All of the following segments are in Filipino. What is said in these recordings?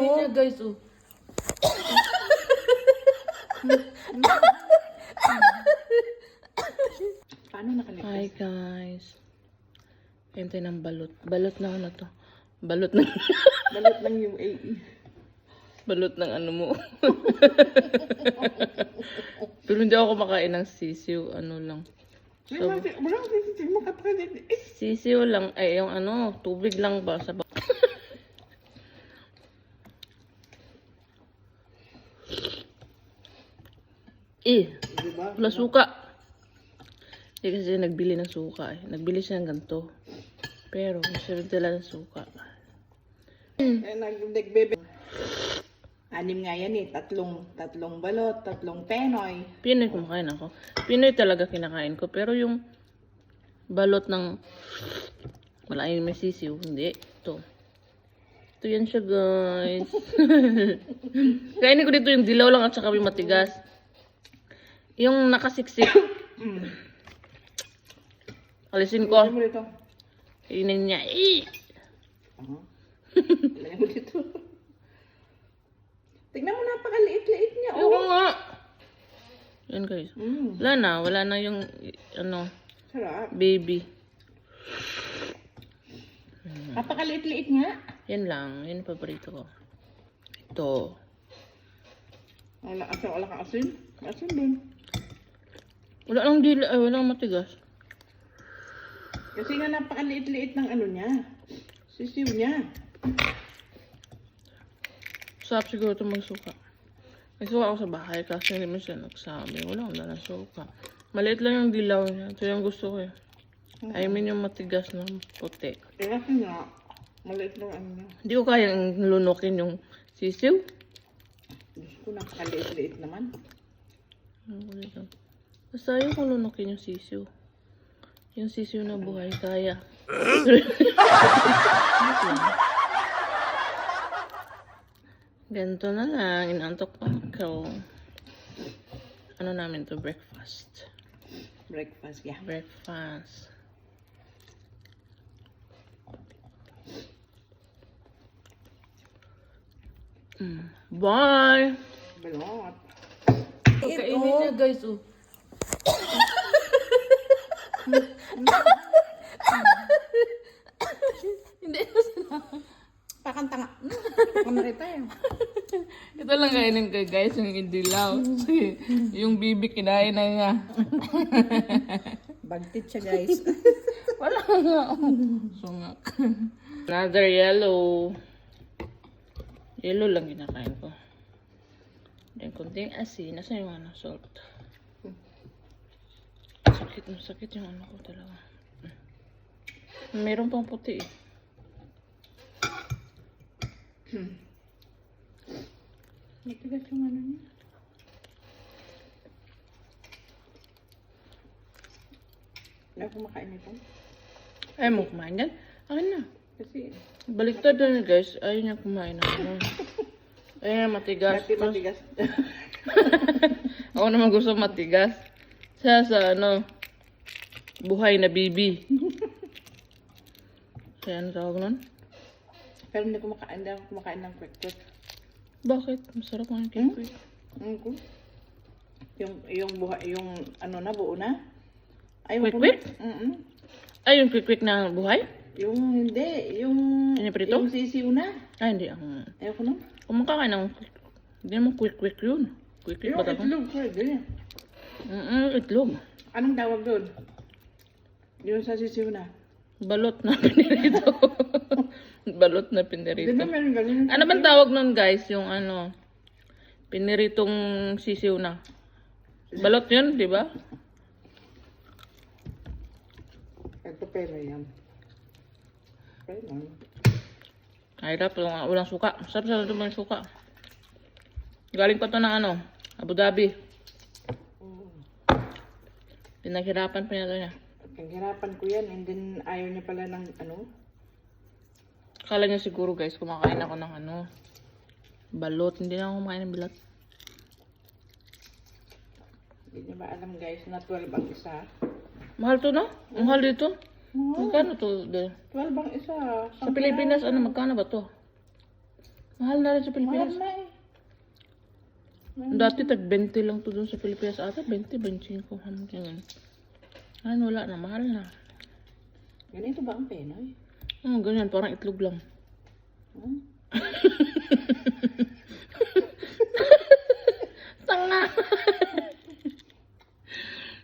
Kainin niya guys, oh. Paano nakalipis? Hi guys. Hintay ng balot. Balot na ano to. Balot ng Balot lang yung AE. balot ng ano mo. Pero hindi ako kumakain ng sisiw. Ano lang. Eh, Sisiw lang. Ay, yung ano, tubig lang ba sa ba- Eh, wala suka. Eh, kasi nagbili ng suka eh. Nagbili siya ng ganito. Pero, masarap dala ng suka. Eh, nag-bebe. Anim nga yan eh. Tatlong, tatlong balot, tatlong penoy. Pinoy kumakain ako. Pinoy talaga kinakain ko. Pero yung balot ng wala yung may sisiw, hindi. Ito. Ito yan siya, guys. Kainin ko dito yung dilaw lang at saka yung matigas. Yung nakasiksik, Mm. alisin ko. mo dito? Kainin niya. Eh! Ilagay mo dito. Tignan mo, napakaliit-liit niya. Ayoko Oh. nga. Yan guys. Mm. Wala na. Wala na yung, ano, Sarap. baby. Napakaliit-liit nga. Yan lang. Yan yung paborito ko. Ito. Wala, asin, wala kang asin. Asin din. Wala nang dila. Ay, wala nang matigas. Kasi nga napakaliit-liit ng ano niya. Sisiw niya. Sarap siguro ito magsuka. May suka ako sa bahay kasi hindi mo siya nagsabi. Wala akong dalang suka. Maliit lang yung dilaw niya. Ito yung gusto ko eh. I mean yung matigas na puti. Eh kasi nga, maliit lang ano niya. Hindi ko kayang lunukin yung sisiw. Diyos ko, napakaliit-liit naman. Ano ko dito? Basta ayaw ko lunukin yung sisiw. Yung sisiw na buhay kaya. Ganito na lang. Inantok pa ako. Ano namin to? Breakfast. Breakfast, yeah. Breakfast. Mm. Bye! Balot. Pagkainin niya guys, oh. Hindi Pakanta nga. Kamari tayo. Ito lang kainin ko guys, yung indilaw. Kasi yung bibi kinain na niya. Bagtit siya, guys. Wala nga. Sungak. Another yellow. Yellow lang kinakain ko. Then kunting asin. Nasaan yung ano, salt? Sakit na sakit yung ano ko talaga. Meron pang puti eh. Nagtigas yung ano niya. Wala kumakain nito. Ayaw mo kumain yan? Akin na. Kasi, Baliktad na guys. Ayaw niya kumain ano. Ayaw matigas. dati matigas. Ako naman gusto matigas. Siya sa ano, buhay na bibi. Kaya ano tawag nun? Pero hindi kumakain, hindi ako kumakain ng quick-quick. Bakit? Masarap ang cake. Ano ko? Yung, yung buhay, yung ano na, buo na. Ay, Quick-quick? Mm Ay, yung quick-quick na buhay? Yung hindi, yung... Piniprito? Yung sisiw na. Ay, hindi. Ako. Ayoko na. Kung makakain ng hindi naman quick-quick yun. Quick-quick Yung ba ito? itlog, pwede. Mm itlog. Anong tawag doon? Yung sa sisiw na. Balot na pinirito. Balot na Di pinirito. ba meron ganun? Ano bang tawag nun guys? Yung ano, piniritong sisiw na. Balot yun, di ba? Ito pera yan. Pera yan. Hirap, walang, suka. Sarap sa ito yung suka. Galing pa to ng ano, Abu Dhabi. Pinaghirapan pa niya niya. Naghirapan ko yan and then ayaw niya pala ng ano. Akala niya siguro guys, kumakain ako ng ano, balot. Hindi na ako kumakain ng balot. Hindi niya ba alam guys na 12 ang isa. Mahal to no? Ang mahal dito? Oo. Magkano to? De? 12 ang isa. Sa Pilipinas, ano, magkano ba to? Mahal na rin sa Mahal Pilipinas. na eh. Dati tag 20 lang to dun sa Pilipinas ata. 20, 25. Hanggang ganyan. Ano, wala na. Mahal na. Ganito ba ang Penoy? Hmm, ganyan. Parang itlog lang. Hmm? Tanga!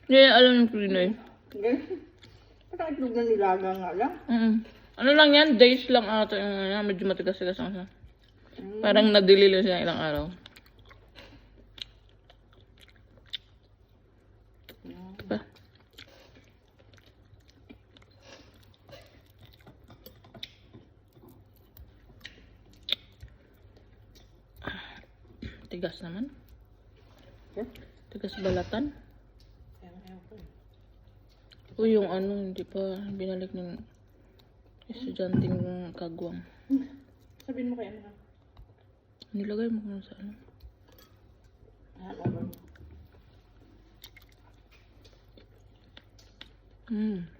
Hindi, alam yung Pinoy. Parang itlog na nilaga nga lang. Mm. Ano lang yan? Days lang ata yung ano, medyo matigas-tigas lang siya. Mm. Parang nadili lang siya ilang araw. Tigas naman. Hmm? Tigas balatan. Ko eh. O yung ano, hindi pa binalik ng estudyanteng kagwang. Sabihin mo kay ano ka? Nilagay mo kung sa ano. Ah. Mm.